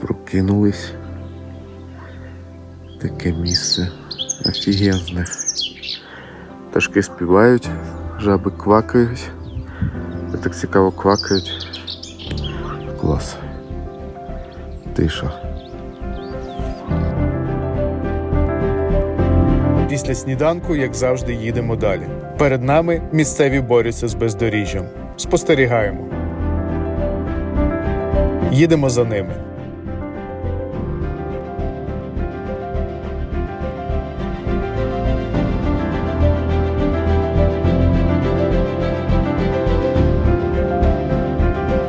Прокинулись. Таке місце офігенне. Пташки співають, жаби квакають. Це так цікаво квакають. Клас. Тиша. Після сніданку, як завжди, їдемо далі. Перед нами місцеві борються з бездоріжжям. Спостерігаємо. Їдемо за ними.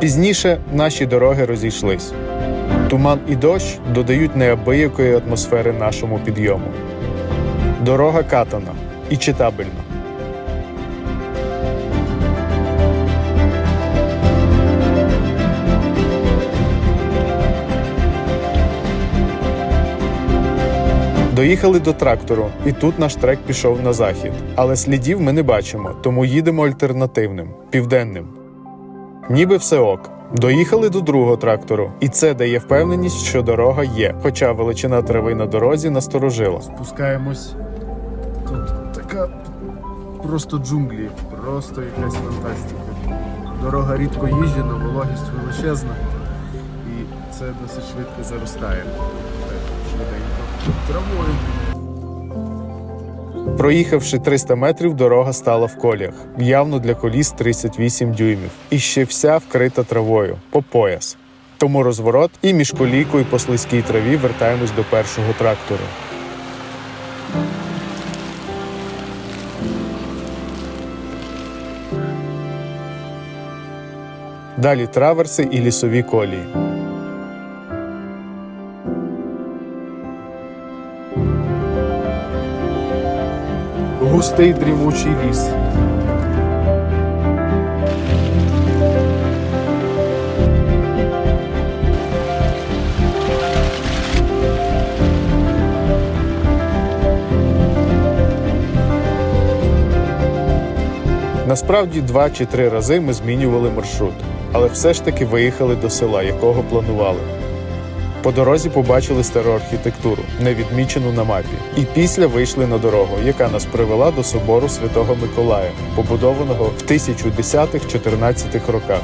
Пізніше наші дороги розійшлись. Туман і дощ додають неабиякої атмосфери нашому підйому. Дорога катана і читабельна. Доїхали до трактору, і тут наш трек пішов на захід. Але слідів ми не бачимо, тому їдемо альтернативним південним. Ніби все ок. Доїхали до другого трактору, і це дає впевненість, що дорога є, хоча величина трави на дорозі насторожила. Спускаємось. Тут така просто джунглі, просто якась фантастика. Дорога рідко їжджена, вологість величезна. І це досить швидко заростає. Швиденько. Травою. Проїхавши 300 метрів, дорога стала в коліях, явно для коліс 38 дюймів, і ще вся вкрита травою по пояс. Тому розворот і між колійкою по слизькій траві вертаємось до першого трактору. Далі траверси і лісові колії. Густий дрімучий ліс. Насправді два чи три рази ми змінювали маршрут, але все ж таки виїхали до села, якого планували. По дорозі побачили стару архітектуру, не відмічену на мапі, і після вийшли на дорогу, яка нас привела до собору Святого Миколая, побудованого в 1010-14 роках.